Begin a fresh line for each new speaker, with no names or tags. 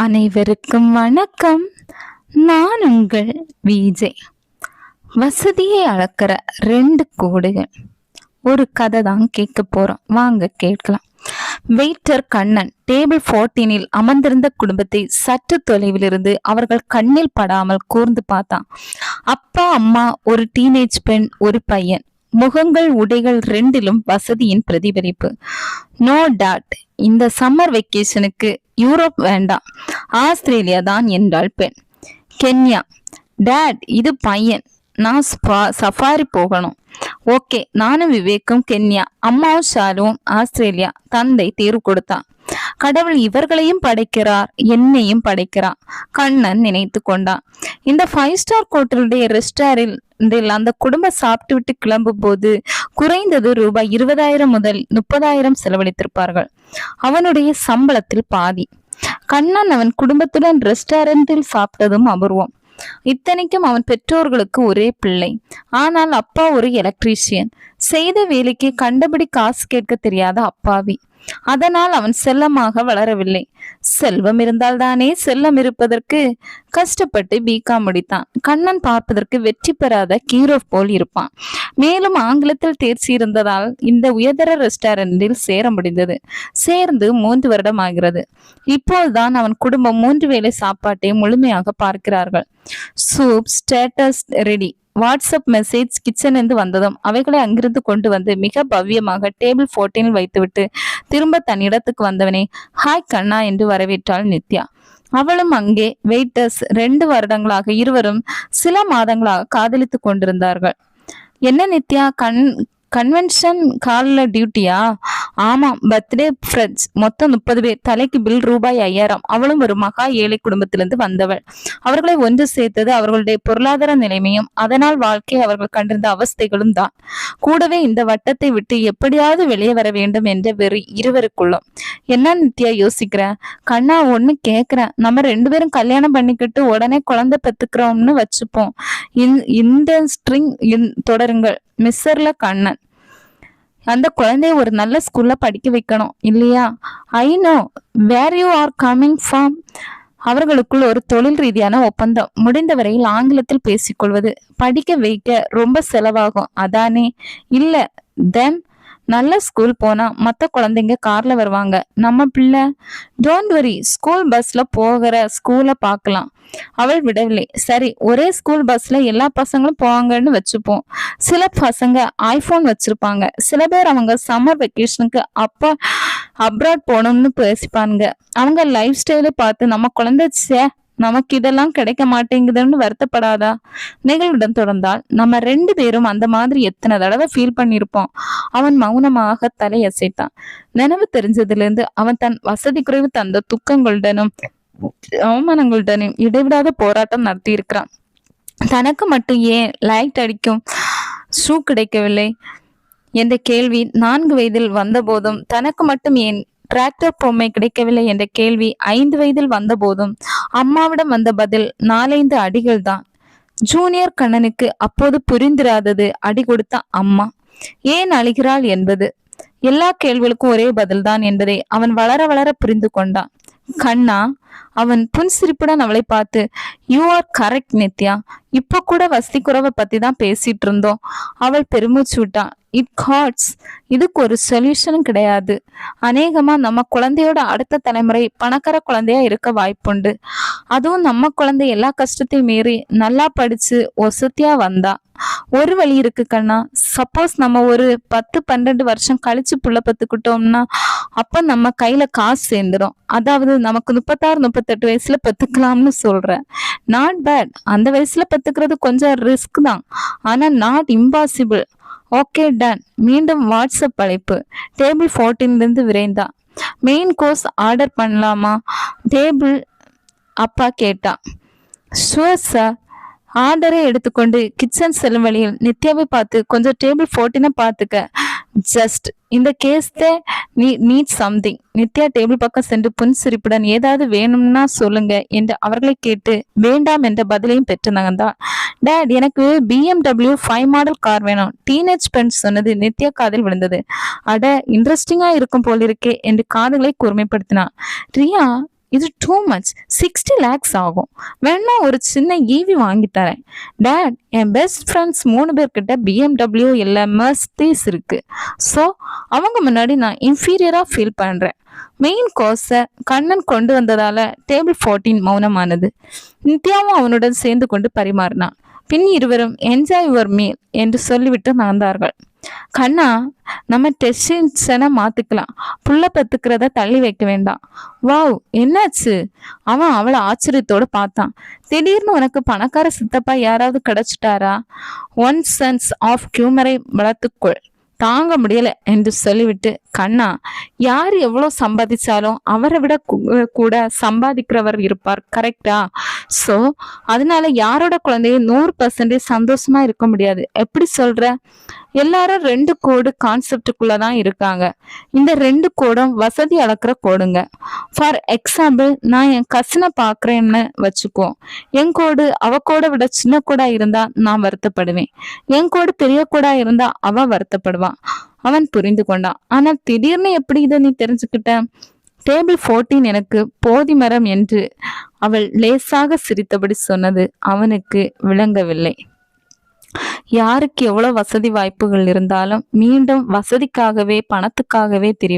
அனைவருக்கும் வணக்கம். நான் உங்கள் விஜய் வசதியை அளக்கிற ரெண்டு கோடுகள். ஒரு கதை தான் கேட்க போறோம். வாங்க கேட்கலாம். வெயிட்டர் கண்ணன் டேபிள் ஃபோர்டீனில் அமர்ந்திருந்த குடும்பத்தை சற்று தொலைவிலிருந்து அவர்கள் கண்ணில் படாமல் கூர்ந்து பார்த்தான். அப்பா அம்மா ஒரு டீனேஜ் பெண் ஒரு பையன். முகங்கள் உடைகள் ரெண்டிலும் வசதியின் பிரதிபலிப்பு. நோ டாட் இந்த சம்மர் வெக்கேஷனுக்கு யூரோப் வேண்டாம். ஆஸ்திரேலியா தான் என்றாள் பெண். கென்யா டேட் இது பையன். நான் ஸ்பா- சஃபாரி போகணும். ஓகே நானும் விவேக்கும் கென்யா. அம்மாவும் ஷாலுவும் ஆஸ்திரேலியா. தந்தை தேர்வு கொடுத்தான். கடவுள் இவர்களையும் படைக்கிறார் என்னையும் படைக்கிறார். கண்ணன் நினைத்து கொண்டான். இந்த ஃபைவ் ஸ்டார் ஹோட்டலுடைய ரெஸ்டாரண்டில் அந்த குடும்பம் சாப்பிட்டு விட்டு கிளம்பும் போது குறைந்தது ரூபாய் இருபதாயிரம் முதல் முப்பதாயிரம் செலவழித்திருப்பார்கள். அவனுடைய சம்பளத்தில் பாதி. கண்ணன் அவன் குடும்பத்துடன் ரெஸ்டாரண்டில் சாப்பிட்டதும் அபூர்வம். இத்தனைக்கும் அவன் பெற்றோர்களுக்கு ஒரே பிள்ளை. ஆனால் அப்பா ஒரு எலக்ட்ரீஷியன் செய்த வேலைக்கு கண்டபடி காசு கேட்க தெரியாத அப்பாவி. அதனால் அவன் செல்லமாக வளரவில்லை. செல்வம் இருந்தால்தானே செல்லம் இருப்பதற்கு? கஷ்டப்பட்டு பிகாம் முடித்தான். கண்ணன் பார்ப்பதற்கு வெற்றி பெறாத கீரோ போல் இருப்பான். மேலும் ஆங்கிலத்தில் தேர்ச்சி இருந்ததால் இந்த உயர்தர ரெஸ்டாரண்டில் சேர முடிந்தது. சேர்ந்து மூன்று வருடம் ஆகிறது. இப்போதுதான் அவன் குடும்பம் மூன்று வேளை சாப்பாட்டை முழுமையாக பார்க்கிறார்கள். Soup status ready WhatsApp message கிச்சனிலிருந்து வந்ததும் அவைகளை அங்கிருந்து கொண்டு வந்து மிக பவ்யமாக டேபிள் போர்டீனில் வைத்துவிட்டு திரும்ப தன் இடத்துக்கு வந்தவனே ஹாய் கண்ணா என்று வரவேற்றாள் நித்யா. அவளும் அங்கே வெயிட்டர்ஸ் ரெண்டு வருடங்களாக இருவரும் சில மாதங்களாக காதலித்துக் கொண்டிருந்தார்கள். என்ன நித்யா? கண் கன்வென்ஷன் காலில் டியூட்டியா ஆமாம் பர்த்டே ஃப்ரெண்ட்ஸ் மொத்தம் முப்பது பேர். தலைக்கு பில் ரூபாய் ஐயாயிரம். அவளும் ஒரு மகா ஏழை குடும்பத்திலிருந்து வந்தவள். அவர்களை ஒன்று சேர்த்தது அவர்களுடைய பொருளாதார நிலைமையும் அதனால் வாழ்க்கை அவர்கள் கண்டிருந்த அவஸ்தைகளும் தான். கூடவே இந்த வட்டத்தை விட்டு எப்படியாவது வெளியே வர வேண்டும் என்ற வெறி இருவருக்குள்ளும். என்ன நித்யா யோசிக்கிற? கண்ணா ஒன்று கேட்குறேன் நம்ம ரெண்டு பேரும் கல்யாணம் பண்ணிக்கிட்டு உடனே குழந்தை பெற்றுக்கிறோம்னு வச்சுப்போம். இன் இந்த ஸ்ட்ரிங் தொடருங்கள். மிஸ்ஸர்ல கண்ணன். அந்த குழந்தைய ஒரு நல்ல ஸ்கூல்ல படிக்க வைக்கணும் இல்லையா? I know where you are coming from அவர்களுக்குள் ஒரு தொழில் ரீதியான ஒப்பந்தம் முடிந்தவரையில் ஆங்கிலத்தில் பேசிக்கொள்வது. படிக்க வைக்க ரொம்ப செலவாகும். அதானே? இல்ல தென் நல்ல ஸ்கூல் போனா மத்த குழந்தைங்க கார்ல வருவாங்க. நம்ம பிள்ளை டோன்ட் வரி ஸ்கூல் பஸ்ல போகிற ஸ்கூலை பார்க்கலாம். அவள் விடவில்லை. சரி ஒரே ஸ்கூல் பஸ்ல எல்லா பசங்களும் போவாங்கன்னு வச்சுப்போம். சில பசங்க ஐபோன் வச்சிருப்பாங்க. சில பேர் அவங்க சம்மர் வெக்கேஷனுக்கு அப்பா அப்ராட் போகணும்னு பேசிப்பானுங்க. அவங்க லைஃப் ஸ்டைலை பார்த்து நம்ம குழந்தை நமக்கு இதெல்லாம் கிடைக்க மாட்டேங்குதுன்னு வருத்தப்படாதா? நிகழ்வுடன் தொடர்ந்தால் நம்ம ரெண்டு பேரும் அந்த மாதிரி எத்தனை தடவை ஃபீல் பண்ணியிருப்போம் அவன் மௌனமாக தலையசைத்தான். நினைவு தெரிஞ்சதிலிருந்து அவன் தன் வசதி குறைவு தந்த துக்கங்களுடனும் அவமானங்களுடனும் இடைவிடாத போராட்டம் நடத்தி இருக்கிறான் தனக்கு மட்டும் ஏன் லைட் அடிக்கும்? ஷூ கிடைக்கவில்லை? என்ற கேள்வி நான்கு வயதில் வந்தபோதும் தனக்கு மட்டும் ஏன் டிராக்டர் பொம்மை கிடைக்கவில்லை என்ற கேள்வி ஐந்து வயதில் வந்தபோதும் அம்மாவிடம் வந்த பதில் நாலைந்து அடிகள் தான். ஜூனியர் கண்ணனுக்கு அப்போது புரிந்திராதது அடி கொடுத்த அம்மா. ஏன் அழுகிறாள் என்பது. எல்லா கேள்விகளுக்கும் ஒரே பதில்தான் என்பதை அவன் வளர வளர புரிந்து கொண்டான். கண்ணா அவன் புன்சிரிப்புடன் அவளை பார்த்து யூ ஆர் கரெக்ட் நித்யா. இப்ப கூட வசதி குறவை பத்தி தான் பேசிட்டு இருந்தோம். அவள் பெருமூச்சு விட்டான் இட் காட்ஸ் இதுக்கு ஒரு சொல்யூஷனும் கிடையாது. அநேகமா நம்ம குழந்தையோட அடுத்த தலைமுறை பணக்கார குழந்தையா இருக்க வாய்ப்புண்டு. அதுவும் நம்ம குழந்தை எல்லா கஷ்டத்தையும் மீறி நல்லா படிச்சு ஒசத்தியா வந்தா. ஒரு வழி இருக்கு கண்ணா. சப்போஸ் நம்ம ஒரு பத்து பன்னெண்டு வருஷம் கழிச்சு புள்ள பத்துக்கிட்டோம்னா அப்ப நம்ம கையில காசு சேர்ந்துடும் அதாவது நமக்கு முப்பத்தாறு முப்பத்தெட்டு வயசுல பத்துக்கலாம்னு சொல்றேன். நாட் பேட் அந்த வயசுல பத்துக்கிறது கொஞ்சம் ரிஸ்க் தான். ஆனா நாட் இம்பாசிபிள் ஓகே டன் மீண்டும் வாட்ஸ்அப் அழைப்பு. டேபிள் இருந்து விரைந்தா. மெயின் கோர்ஸ் ஆர்டர் பண்ணலாமா? டேபிள் அப்பா கேட்டா. ஷுவர் சார் ஆர்டரை எடுத்துக்கொண்டு கிச்சன் செல்லும் வழியில் நித்யாவை பார்த்து கொஞ்சம் டேபிள் ஃபோர்டீனை பார்த்துக்க. ஜஸ்ட் இந்த கேஸ் நீ நீட் சம்திங் நித்யா டேபிள் பக்கம் சென்று புன்சிரிப்புடன் ஏதாவது வேணும்னா சொல்லுங்க என்று அவர்களை கேட்டு வேண்டாம் என்ற பதிலையும் பெற்று தான் டேட் எனக்கு பிஎம்டபிள்யூ ஃபைவ் மாடல் கார் வேணும். டீனேஜ் பெண் சொன்னது நித்யா காதில் விழுந்தது. அட இன்ட்ரெஸ்டிங்கா இருக்கும் போல் இருக்கே என்று காதுகளை கூர்மைப்படுத்தினான். ரியா இது டூ மச் சிக்ஸ்டி லேக்ஸ் ஆகும். வேணா ஒரு சின்ன ஈவி வாங்கி தரேன். டேட் என் பெஸ்ட் ஃப்ரெண்ட்ஸ் மூணு பேர்கிட்ட பிஎம்டபிள்யூ இல்லை மெர்ஸ்டீஸ் இருக்கு. ஸோ அவங்க முன்னாடி நான் இன்ஃபீரியராக ஃபீல் பண்ணுறேன் மெயின் கோர்ஸை கண்ணன் கொண்டு வந்ததால் டேபிள் ஃபோர்டீன் மௌனமானது. நித்யாவும் அவனுடன் சேர்ந்து கொண்டு பரிமாறினான். பின் இருவரும் என்ஜாய் யுவர் மீல் என்று சொல்லிவிட்டு நடந்தார்கள். கண்ணா நம்ம டெஸ்டின்ஸனை மாத்துக்கலாம். புள்ள பெத்துக்கிறத தள்ளி வைக்க வேண்டாம். வாவ் என்னாச்சு? அவன் அவளை ஆச்சரியத்தோட பார்த்தான். திடீர்னு உனக்கு பணக்கார சித்தப்பா யாராவது கிடைச்சிட்டாரா? ஒன் சென்ஸ் ஆஃப் ஹியூமரை வளர்த்துக்கொள். தாங்க முடியல என்று சொல்லிவிட்டு கண்ணா யார் எவ்வளோ சம்பாதிச்சாலும் அவரை விட கூட சம்பாதிக்கிறவர் இருப்பார் கரெக்டா ஸோ அதனால யாரோட குழந்தையும் நூறு பர்சன்டேஜ் சந்தோஷமா இருக்க முடியாது. எப்படி சொல்ற? எல்லாரும் ரெண்டு கோடு கான்செப்டுக்குள்ள தான் இருக்காங்க. இந்த ரெண்டு கோடும் வசதி அளக்கிற கோடுங்க. ஃபார் எக்ஸாம்பிள் நான் என் கசினை பார்க்குறேன்னு வச்சுக்கோ. என் கோடு அவ கோடை விட சின்ன கோடா இருந்தா நான் வருத்தப்படுவேன். என் கோடு பெரிய கோடா இருந்தா அவ வருத்தப்படுவான் அவன் புரிந்து கொண்டான் ஆனால் திடீர்னு எப்படி இதை நீ தெரிஞ்சுக்கிட்ட? டேபிள் ஃபோர்டீன் எனக்கு போதி மரம் என்று. அவள் லேசாக சிரித்தபடி சொன்னது அவனுக்கு விளங்கவில்லை. யாருக்கு எவ்வளவு வசதி வாய்ப்புகள் இருந்தாலும் மீண்டும் வசதிக்காகவே பணத்துக்காகவே திரிவார்